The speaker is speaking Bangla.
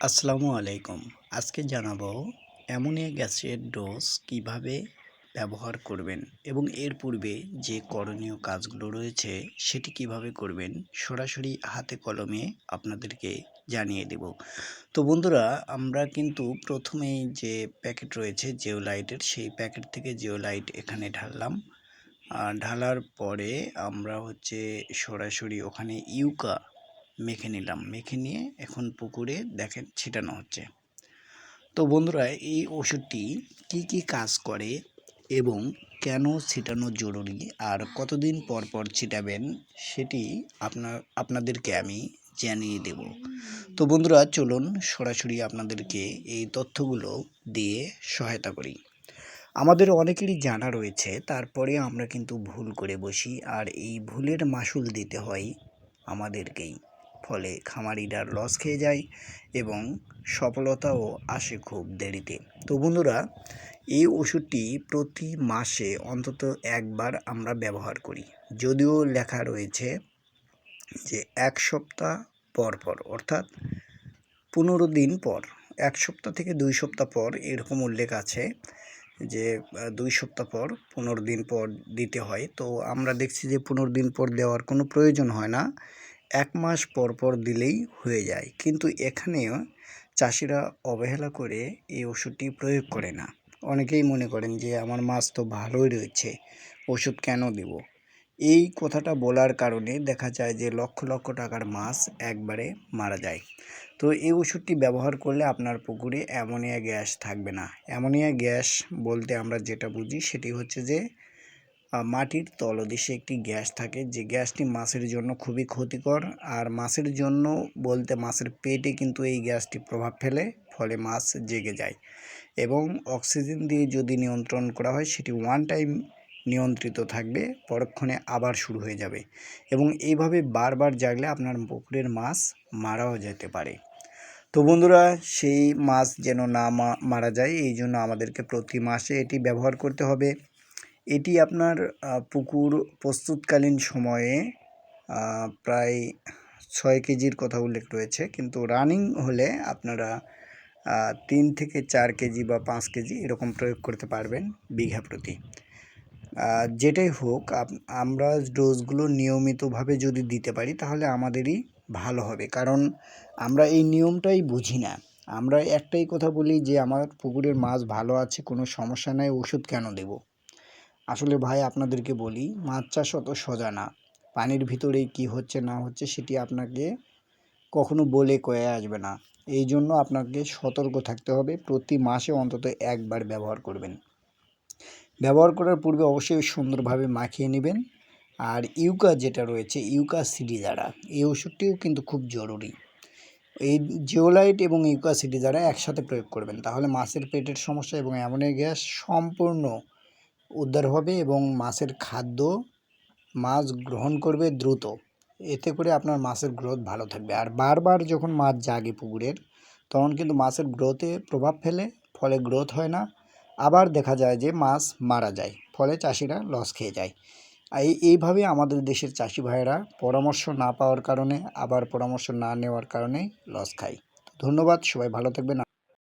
আসসালামু আলাইকুম। আজকে জানাব অ্যামোনিয়া গ্যাসের ডোজ কীভাবে ব্যবহার করবেন এবং এর পূর্বে যে করণীয় কাজগুলো রয়েছে সেটি কীভাবে করবেন সরাসরি হাতে কলমে আপনাদেরকে জানিয়ে দেব। তো বন্ধুরা, আমরা কিন্তু প্রথমেই যে প্যাকেট রয়েছে জিওলাইটের, সেই প্যাকেট থেকে জিওলাইট এখানে ঢাললাম। ঢালার পরে আমরা হচ্ছে সরাসরি ওখানে ইউকা মেখে নিলাম। মেখে নিয়ে এখন পুকুরে দেখেন ছিটানো হচ্ছে। তো বন্ধুরা, এই ওষুধটি কি কি কাজ করে এবং কেন ছিটানো জরুরি আর কতদিন পর পর ছিটাবেন সেটি আপনার, আপনাদেরকে আমি জানিয়ে দেব। তো বন্ধুরা, চলুন সরাসরি আপনাদেরকে এই তথ্যগুলো দিয়ে সহায়তা করি। আমাদের অনেকেরই জানা রয়েছে, তারপরে আমরা কিন্তু ভুল করে বসি আর এই ভুলের মাসুল দিতে হয় আমাদেরকেই। ফলে খামারিরা লস খেয়ে যায় এবং সফলতাও আসে খুব দেরিতে। তো বন্ধুরা, এই ওষুধটি প্রতি মাসে অন্তত একবার আমরা ব্যবহার করি। যদিও লেখা রয়েছে যে এক সপ্তাহ পর পর, অর্থাৎ পনেরো দিন পর। এক সপ্তাহ থেকে দুই সপ্তাহ পর এরকম উল্লেখ আছে যে দুই সপ্তাহ পর পনেরো দিন পর দিতে হয়। তো আমরা দেখছি যে পনেরো দিন পর দেওয়ার কোনো প্রয়োজন হয় না। এক মাস পর পর দিলেই হয়ে যায়। কিন্তু এখানেও চাষিরা অবহেলা করে এই ওষুধটি প্রয়োগ করে না। অনেকেই মনে করেন যে, আমার মাছ তো ভালোই রয়েছে, ওষুধ কেন দেব? এই কথাটা বলার কারণে দেখা যায় যে, লক্ষ লক্ষ টাকার মাছ একবারে মারা যায়। তো এই ওষুধটি ব্যবহার করলে আপনার পুকুরে অ্যামোনিয়া গ্যাস থাকবে না। অ্যামোনিয়া গ্যাস বলতে আমরা যেটা বুঝি সেটি হচ্ছে যে মাটির তলদেশে একটি গ্যাস থাকে। যে গ্যাসটি মাছের জন্য খুবই ক্ষতিকর। আর মাছের জন্য বলতে মাছের পেটে কিন্তু এই গ্যাসটি প্রভাব ফেলে, ফলে মাছ জেগে যায়। এবং অক্সিজেন দিয়ে যদি নিয়ন্ত্রণ করা হয়, সেটি ওয়ান টাইম নিয়ন্ত্রিত থাকবে, পরক্ষণে আবার শুরু হয়ে যাবে। এবং এইভাবে বারবার জাগলে আপনার পুকুরের মাছ মারাও যেতে পারে। তো বন্ধুরা, সেই মাছ যেন না মারা যায়, এই জন্য আমাদেরকে প্রতি মাসে এটি ব্যবহার করতে হবে। এটি আপনার পুকুর প্রস্তুতকালীন সময়ে প্রায় ছয় কেজির কথা উল্লেখ রয়েছে। কিন্তু রানিং হলে আপনারা তিন থেকে চার কেজি বা পাঁচ কেজি এরকম প্রয়োগ করতে পারবেন বিঘা প্রতি। যেটাই হোক আমরা ডোজগুলো নিয়মিতভাবে যদি দিতে পারি, তাহলে আমাদেরই ভালো হবে। কারণ আমরা এই নিয়মটাই বুঝি না। আমরা একটাই কথা বলি যে, আমার পুকুরের মাছ ভালো আছে, কোনো সমস্যা নাই, ওষুধ কেন দেবো? আসলে ভাই আপনাদেরকে বলি, মাছ চাষ অত সোজা না। পানির ভিতরে কি হচ্ছে না হচ্ছে সেটি আপনাকে কখনো বলে কয়ে আসবে না। এই জন্য আপনাকে সতর্ক থাকতে হবে, প্রতি মাসে অন্তত একবার ব্যবহার করবেন। ব্যবহার করার পূর্বে অবশ্যই সুন্দরভাবে মাখিয়ে নেবেন। আর ইউকা যেটা রয়েছে, ইউকা সিডি দ্বারা, এই ওষুধটিও কিন্তু খুব জরুরি। এই জিওলাইট এবং ইউকা সিডি দ্বারা একসাথে প্রয়োগ করবেন, তাহলে মাছের পেটের সমস্যা এবং অ্যামোনিয়া গ্যাস সম্পূর্ণ উদ্ধার হবে এবং মাছের খাদ্য মাছ গ্রহণ করবে দ্রুত। এতে করে আপনার মাছের গ্রোথ ভালো থাকবে। আর বারবার যখন মাছ জাগে পুকুরের, তখন কিন্তু মাছের গ্রোথে প্রভাব ফেলে, ফলে গ্রোথ হয় না। আবার দেখা যায় যে মাছ মারা যায়, ফলে চাষিরা লস খেয়ে যায়। এই, এইভাবে আমাদের দেশের চাষি ভাইয়েরা পরামর্শ না পাওয়ার কারণে, আবার পরামর্শ না নেওয়ার কারণে লস খায়। ধন্যবাদ, সবাই ভালো থাকবেন।